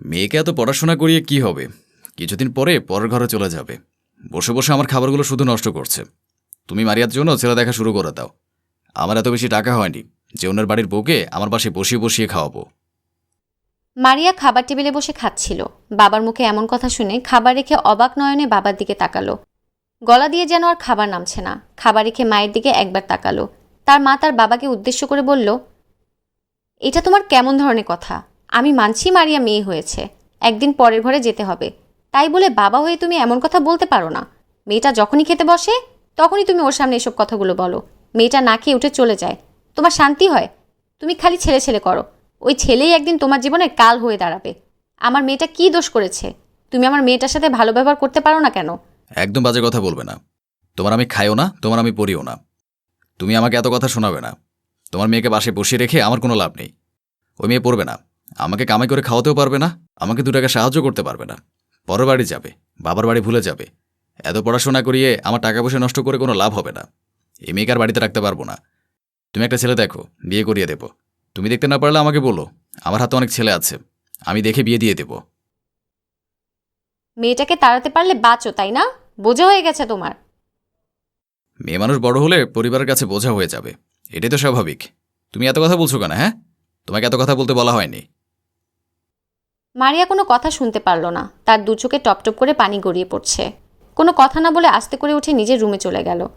মেয়েকে এত পড়াশোনা করিয়ে কি হবে? কিছুদিন পরে পরের ঘরে চলে যাবে। বসে বসে আমার খাবারগুলো শুধু নষ্ট করছে। তুমি মারিয়ার জন্য ছেলে দেখা শুরু করে দাও। আমার এত বেশি টাকা হয়নি। যে ওনার বাড়ির বউকে আমার পাশে বসিয়ে বসিয়ে খাওয়াবো। মারিয়া খাবার টেবিলে বসে খাচ্ছিল। বাবার মুখে এমন কথা শুনে খাবার রেখে অবাক নয়নে বাবার দিকে তাকালো। গলা দিয়ে যেন আর খাবার নামছে না। খাবার রেখে মায়ের দিকে একবার তাকালো। তার মা তার বাবাকে উদ্দেশ্য করে বলল, এটা তোমার কেমন ধরনের কথা? আমি মানছি মারিয়া মেয়ে হয়েছে। একদিন পরের ঘরে যেতে হবে। তাই বলে বাবা হয়ে তুমি এমন কথা বলতে পারো না। মেয়েটা যখনই খেতে বসে, তখনই তুমি ওর সামনে এসব কথাগুলো বলো। মেয়েটা না খেয়ে উঠে চলে যায়। তোমার শান্তি হয়? তুমি খালি ছেলে ছেলে করো। ওই ছেলেই একদিন তোমার জীবনে কাল হয়ে দাঁড়াবে। আমার মেয়েটা কি দোষ করেছে? তুমি আমার মেয়েটার সাথে ভালো ব্যবহার করতে পারো না কেন? একদম বাজে কথা বলবে না। তোমার আমি খাইও না, তোমার আমি পড়িও না। তুমি আমাকে এত কথা শোনাবে না। তোমার মেয়েকে বাসে বসিয়ে রেখে আমার কোনো লাভ নেই। ওই মেয়ে পড়বে না। আমাকে কামাই করে খাওয়াতেও পারবে না আমাকে দু টাকা সাহায্য করতে পারবে না। পরের বাড়ি যাবে বাবার বাড়ি ভুলে যাবে। এত পড়াশোনা করিয়ে আমার টাকা পয়সা নষ্ট করে কোনো লাভ হবে না। এই মেয়েকে আর বাড়িতে রাখতে পারব না। তুমি একটা ছেলে দেখো বিয়ে করিয়ে দেবো। তুমি দেখতে না পারলে আমাকে বলো আমার হাতে অনেক ছেলে আছে আমি দেখে বিয়ে দিয়ে দেবো। মেয়েটাকে তাড়াতে পারলে বাঁচো তাই না? বোঝা হয়ে গেছে তোমার। মেয়ে মানুষ বড় হলে পরিবারের কাছে বোঝা হয়ে যাবে। এটাই তো স্বাভাবিক। তুমি এত কথা বলছো কেন হ্যাঁ? তোমাকে এত কথা বলতে বলা হয়নি। মারিয়া কোনো কথা শুনতে পারল না। তার দু চোখে টপটপ করে পানি গড়িয়ে পড়ছে। কোনো কথা না বলে আস্তে করে উঠে নিজের রুমে চলে গেল।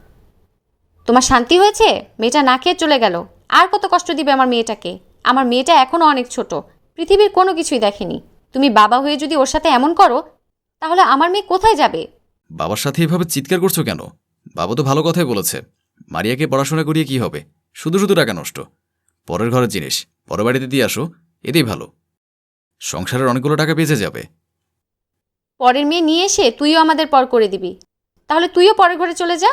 তোমার শান্তি হয়েছে? মেয়েটা না খেয়ে চলে গেল। আর কত কষ্ট দিবে আমার মেয়েটাকে? আমার মেয়েটা এখনও অনেক ছোট। পৃথিবীর কোনো কিছুই দেখেনি। তুমি বাবা হয়ে যদি ওর সাথে এমন করো, তাহলে আমার মেয়ে কোথায় যাবে? বাবার সাথে এভাবে চিৎকার করছ কেন? বাবা তো ভালো কথাই বলেছে। মারিয়াকে পড়াশোনা করিয়ে কি হবে? শুধু শুধু টাকা নষ্ট। পরের ঘরের জিনিস। পরের বাড়িতে দিয়ে আসো। এতেই ভালো। সংসারের অনেকগুলো টাকা বেঁচে যাবে। পরের মেয়ে নিয়ে এসে তুইও আমাদের পর করে দিবি। তাহলে তুইও পরের ঘরে চলে যা।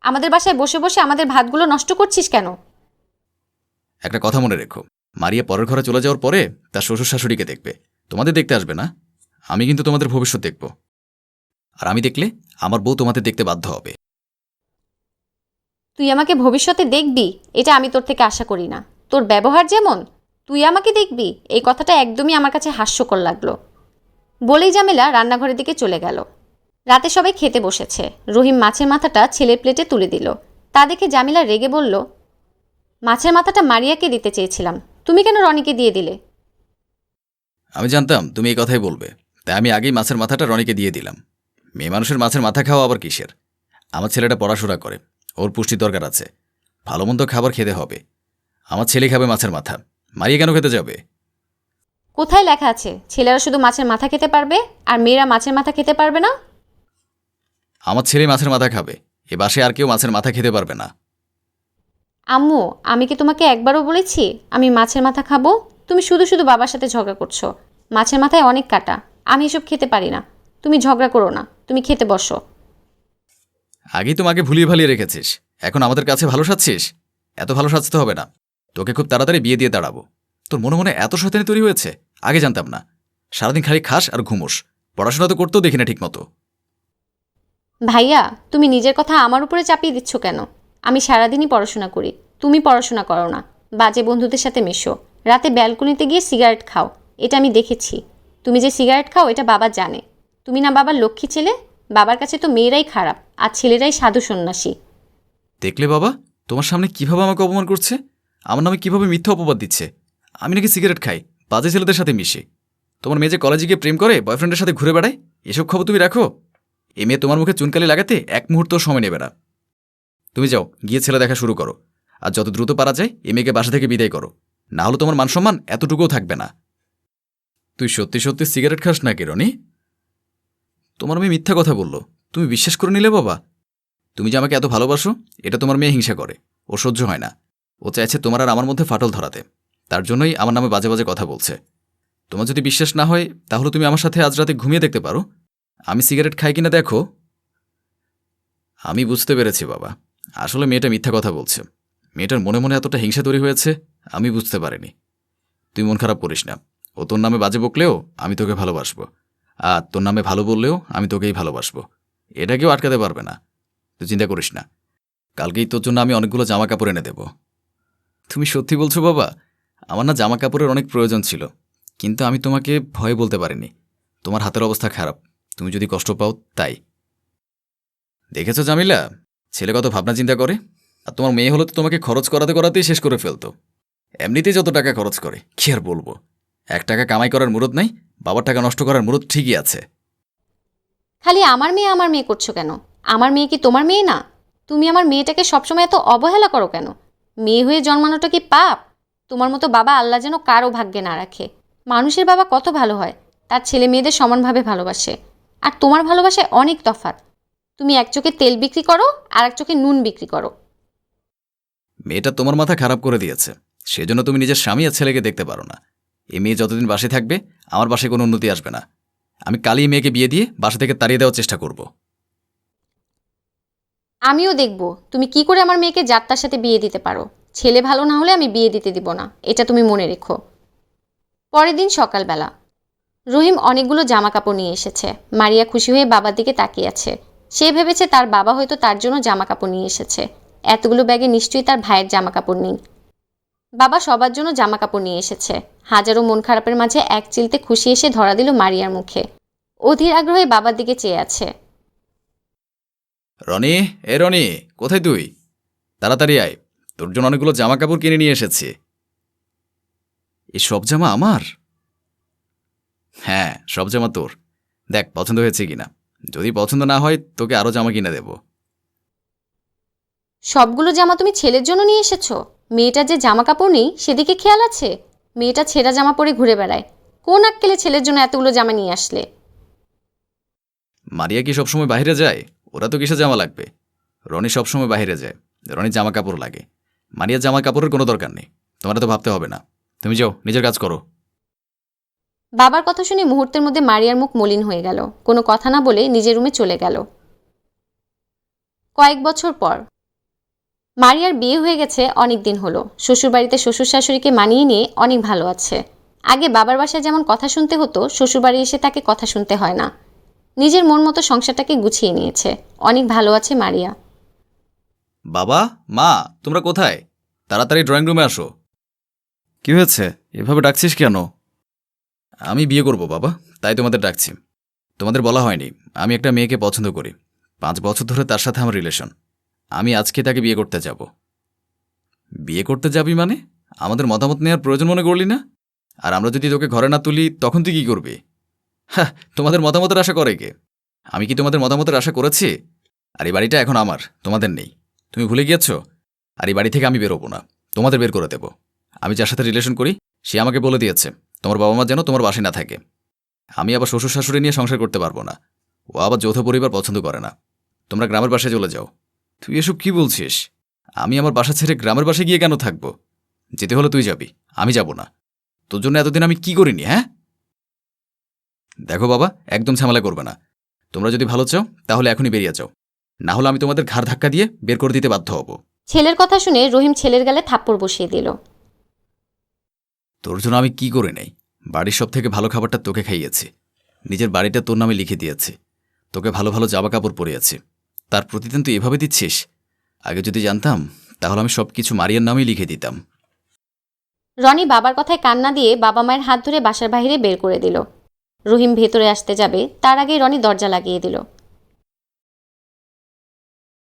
আমাদের বাসায় বসে বসে আমাদের ভাতগুলো নষ্ট করছিস কেন? একটা কথা মনে রেখো। মারিয়া পরের ঘরে চলে যাওয়ার পরে তার শ্বশুর শাশুড়িকে দেখবে। তোমাদের দেখতে আসবে না? আমি কিন্তু তোমাদের ভবিষ্যৎ দেখব। আর আমি দেখলে আমার বউ তোমাদের দেখতে বাধ্য হবে। তুই আমাকে ভবিষ্যতে দেখবি এটা আমি তোর থেকে আশা করি না। তোর ব্যবহার যেমন তুই আমাকে দেখবি? এই কথাটা একদমই আমার কাছে হাস্যকর লাগল। বলেই জামেলা রান্নাঘরের দিকে চলে গেল। রাতে সবাই খেতে বসেছে। রহিম মাছের মাথাটা ছেলের প্লেটে তুলে দিল। তা দেখে জামিলা রেগে বলল, মাছের মাথাটা মারিয়াকে দিতে চেয়েছিলাম। তুমি কেন রনিকে দিয়ে দিলে? আমি জানতাম তুমি এই কথাই বলবে। তাই আমি আগেই মাছের মাথাটা রনিকে দিয়ে দিলাম। মেয়ে মানুষের মাছের মাথা খাওয়া আবার কিসের? আমার ছেলেটা পড়াশোনা করে। ওর পুষ্টি দরকার আছে। ভালো মন্দ খাবার খেতে হবে। আমার ছেলে খাবে মাছের মাথা। মারিয়ে কেন খেতে যাবে? কোথায় লেখা আছে? ছেলেরা শুধু মাছের মাথা খেতে পারবে আর মেয়েরা মাছের মাথা খেতে পারবে না? আমার ছেলে মাছের মাথা খাবে এ বাসে আর কেউ মাছের মাথা খেতে পারবে না। আম্মু আমি কি তোমাকে একবারও বলেছি আমি মাছের মাথা খাব? তুমি শুধু শুধু বাবার সাথে ঝগড়া করছ। মাছের মাথায় অনেক কাটা আমি এসব খেতে পারি না। তুমি ঝগড়া করো না তুমি খেতে বসো। আগেই তোমাকে ভুলিয়ে ভালিয়ে রেখেছিস এখন আমাদের কাছে ভালো সাজছিস? এত ভালো সাজতে হবে না। তোকে খুব তাড়াতাড়ি বিয়ে দিয়ে দাঁড়াবো। তোর মনে মনে এত শয়তানি তৈরি হয়েছে আগে জানতাম না। সারাদিন খালি খাস আর ঘুমোস। পড়াশোনা তো করতেও দেখি না ঠিকমতো। ভাইয়া তুমি নিজের কথা আমার উপরে চাপিয়ে দিচ্ছ কেন? আমি সারাদিনই পড়াশোনা করি তুমি পড়াশোনা করো না। বাজে বন্ধুদের সাথে মেশো। রাতে ব্যালকনিতে গিয়ে সিগারেট খাও এটা আমি দেখেছি। তুমি যে সিগারেট খাও এটা বাবা জানে। তুমি না বাবার লক্ষ্মী ছেলে বাবার কাছে তো মেয়েরাই খারাপ আর ছেলেরাই সাধু সন্ন্যাসী। দেখলে বাবা তোমার সামনে কীভাবে আমাকে অপমান করছে? আমার নামে কীভাবে মিথ্যা অপবাদ দিচ্ছে? আমি নাকি সিগারেট খাই, বাজে ছেলেদের সাথে মিশি। তোমার মেয়ে যে কলেজে গিয়ে প্রেম করে বয়ফ্রেন্ডের সাথে ঘুরে বেড়ায়, এসব খবর তুমি রাখো। এ মেয়ে তোমার মুখে চুনকালি লাগাতে এক মুহূর্ত সময় নেবে না। তুমি যাও, গিয়ে ছেলে দেখা শুরু করো। আর যত দ্রুত পারা যায়, এ মেয়েকে বাসা থেকে বিদায় করো। না হলে তোমার মানসম্মান এতটুকুও থাকবে না। তুই সত্যি সত্যি সিগারেট খাস না কি রনি? তোমার মেয়ে মিথ্যা কথা বলল। তুমি বিশ্বাস করে নিলে বাবা। তুমি যে আমাকে এত ভালোবাসো, এটা তোমার মেয়ে হিংসা করে। ও সহ্য হয় না। ও চাইছে তোমার আর আমার মধ্যে ফাটল ধরাতে। তার জন্যই আমার নামে বাজে বাজে কথা বলছে। তোমার যদি বিশ্বাস না হয়, তাহলে তুমি আমার সাথে আজ রাতে ঘুমিয়ে দেখতে পারো। আমি সিগারেট খাই কিনা দেখো। আমি বুঝতে পেরেছি, বাবা। আসলে মেয়েটা মিথ্যা কথা বলছে। মেয়েটার মনে মনে এতটা হিংসা তৈরি হয়েছে, আমি বুঝতে পারিনি। তুই মন খারাপ করিস না। ও তোর নামে বাজে বকলেও আমি তোকে ভালোবাসবো। আর তোর নামে ভালো বললেও আমি তোকেই ভালোবাসবো। এটা কেউ আটকাতে পারবে না। তুই চিন্তা করিস না। কালকেই তোর জন্য আমি অনেকগুলো জামা কাপড় এনে দেব। তুমি সত্যি বলছো বাবা? আমার না জামা কাপড়ের অনেক প্রয়োজন ছিল, কিন্তু আমি তোমাকে ভয় বলতে পারিনি। তোমার হাতের অবস্থা খারাপ, তুমি যদি কষ্ট পাও তাই। দেখেছ জামিলা? ছেলে কত ভাবনা চিন্তা করে, আর তোমার মেয়ে হলে তো তোমাকে খরচ করাতে করাতেই শেষ করে ফেলতো। এমনিতেই যত টাকা খরচ করে, কি আর বলব? এক টাকা কামাই করার মুরত নাই, বাবার টাকা নষ্ট করার মুরত ঠিকই আছে। খালি আমার মেয়ে আমার মেয়ে করছ কেন? আমার মেয়ে কি তোমার মেয়ে না? তুমি আমার মেয়েটাকে সবসময় এত অবহেলা করো কেন? মেয়ে হয়ে জন্মানোটা কি পাপ? তোমার মতো বাবা আল্লাহ যেন কারও ভাগ্যে না রাখে। মানুষের বাবা কত ভালো হয়, তার ছেলে মেয়েদের সমানভাবে ভালোবাসে। আর তোমার ভালোবাসায় অনেক তফাৎ। তুমি এক চোখে তেল বিক্রি করো আর এক চোখে নুন বিক্রি করো। মেয়েটা তোমার মাথা খারাপ করে দিয়েছে। সেজন্য তুমি নিজের স্বামী আর ছেলেকে দেখতে পারো না। এই মেয়ে যতদিন বাসে থাকবে, আমার বাসায় কোনো উন্নতি আসবে না। আমি কালই মেয়েকে বিয়ে দিয়ে বাসা থেকে তাড়িয়ে দেওয়ার চেষ্টা করব। আমিও দেখব, তুমি কি করে আমার মেয়েকে যাত্রার সাথে বিয়ে দিতে পারো? ছেলে ভালো না হলে আমি বিয়ে দিতে দিব না, এটা তুমি মনে রেখো। পরের দিন সকালবেলা, রহিম অনেকগুলো জামা কাপড় নিয়ে এসেছে। মারিয়া খুশি হয়ে বাবার দিকে তাকিয়ে আছে। সে ভেবেছে তার বাবা হয়তো তার জন্য জামা কাপড় নিয়ে এসেছে। এতগুলো ব্যাগে নিশ্চয়ই তার ভাইয়ের জামা কাপড় নেই। বাবা সবার জন্য জামা কাপড় নিয়ে এসেছে। হাজারো মন খারাপের মাঝে এক চিলতে খুশি এসে ধরা দিল মারিয়ার মুখে। অধীর আগ্রহে বাবার দিকে চেয়ে আছে। রনি এ রনি কোথায় তুই? তাড়াতাড়ি আয়। তোর জন্য অনেকগুলো জামা কাপড় কিনে নিয়ে এসেছি। সব জামা আমার? হ্যাঁ সব জামা তোর। দেখ পছন্দ হয়েছে কিনা। যদি পছন্দ না হয় তোকে আরও জামা কিনে দেব। সবগুলো জামা তুমি ছেলের জন্য নিয়ে এসেছ? মেয়েটার যে জামা কাপড় নেই সেদিকে খেয়াল আছে? মেয়েটা ছেঁড়া জামা পরে ঘুরে বেড়ায়। কোন আক্কেলে ছেলের জন্য এতগুলো জামা নিয়ে আসলে? মারিয়া কি সবসময় বাইরে যায়? ওরা তো কিসে জামা লাগবে? রনি সবসময় বাইরে যায়। রনির জামা কাপড় লাগে। মারিয়ার জামা কাপড়ের কোনো দরকার নেই। তোমার তো ভাবতে হবে না। তুমি যাও, নিজের কাজ করো। বাবার কথা শুনে মুহূর্তের মধ্যে মারিয়ার মুখ মলিন হয়ে গেল। কোনো কথা না বলে নিজের রুমে চলে গেল। কয়েক বছর পর। মারিয়ার বিয়ে হয়ে গেছে অনেক দিন হলো। শ্বশুরবাড়িতে শ্বশুর শাশুড়িকে মানিয়ে নিয়ে অনেক ভালো আছে। আগে বাবার বাসায় যেমন কথা শুনতে হতো, শ্বশুরবাড়ি এসে তাকে কথা শুনতে হয় না। নিজের মন মতো সংসারটাকে গুছিয়ে নিয়েছে। অনেক ভালো আছে মারিয়া। বাবা, মা, তোমরা কোথায়? তাড়াতাড়ি ড্রয়িং রুমে আসো। কি হয়েছে? এভাবে ডাকছিস কেন? আমি বিয়ে করব, বাবা। তাই তোমাদের ডাকছি। তোমাদের বলা হয়নি। আমি একটা মেয়েকে পছন্দ করি। পাঁচ বছর ধরে তার সাথে আমার রিলেশন আমি আজকে তাকে বিয়ে করতে যাব। বিয়ে করতে যাবি মানে? আমাদের মতামত নেওয়ার প্রয়োজন মনে করলি না? আর আমরা যদি তোকে ঘরে না তুলি, তখন তুই কী করবি? হ্যাঁ তোমাদের মতামতের আশা করে কে? আমি কি তোমাদের মতামতের আশা করেছি? আর এই বাড়িটা এখন আমার, তোমাদের নেই। তুমি ভুলে গিয়েছ? আর এই বাড়ি থেকে আমি বেরোবো না। তোমাদের বের করে দেব। আমি যার সাথে রিলেশন করি, সে আমাকে বলে দিয়েছে, তোমার বাবা মা যেন তোমার বাসায় না থাকে। আমি আবার শ্বশুর শাশুড়ি নিয়ে সংসার করতে পারব না। ও আবার যৌথ পরিবার পছন্দ করে না। তোমরা গ্রামের বাসায় চলে যাও। তুই এসব কি বলছিস? আমি আমার বাসা ছেড়ে গ্রামের বাসায় গিয়ে কেন থাকব? যেতে হলে তুই যাবি, আমি যাব না। তোর জন্য এতদিন আমি কি করিনি হ্যাঁ? দেখো বাবা একদম ঝামেলা করবে না। তোমরা যদি ভালো চাও তাহলে এখনই বেরিয়ে যাও। না হলে আমি তোমাদের ঘাড় ধাক্কা দিয়ে বের করে দিতে বাধ্য হব। ছেলের কথা শুনে রহিম ছেলের গালে থাপ্পড় বসিয়ে দিল। তোর জন্য আমি কি করে নেই? বাড়ির সব থেকে ভালো খাবারটা তোকে খাইয়েছি। নিজের বাড়িটা তোর নামে লিখে দিয়েছি। তোকে ভালো ভালো জামা কাপড় পরিয়েছি। তার প্রতিদিন তুই এভাবে দিচ্ছিস? আগে যদি জানতাম তাহলে আমি সব কিছু মারিয়ার নামেই লিখে দিতাম। রনি বাবার কথায় কান্না দিয়ে বাবা মায়ের হাত ধরে বাসার বাইরে বের করে দিল। রহিম ভেতরে আসতে যাবে তার আগেই রনি দরজা লাগিয়ে দিল।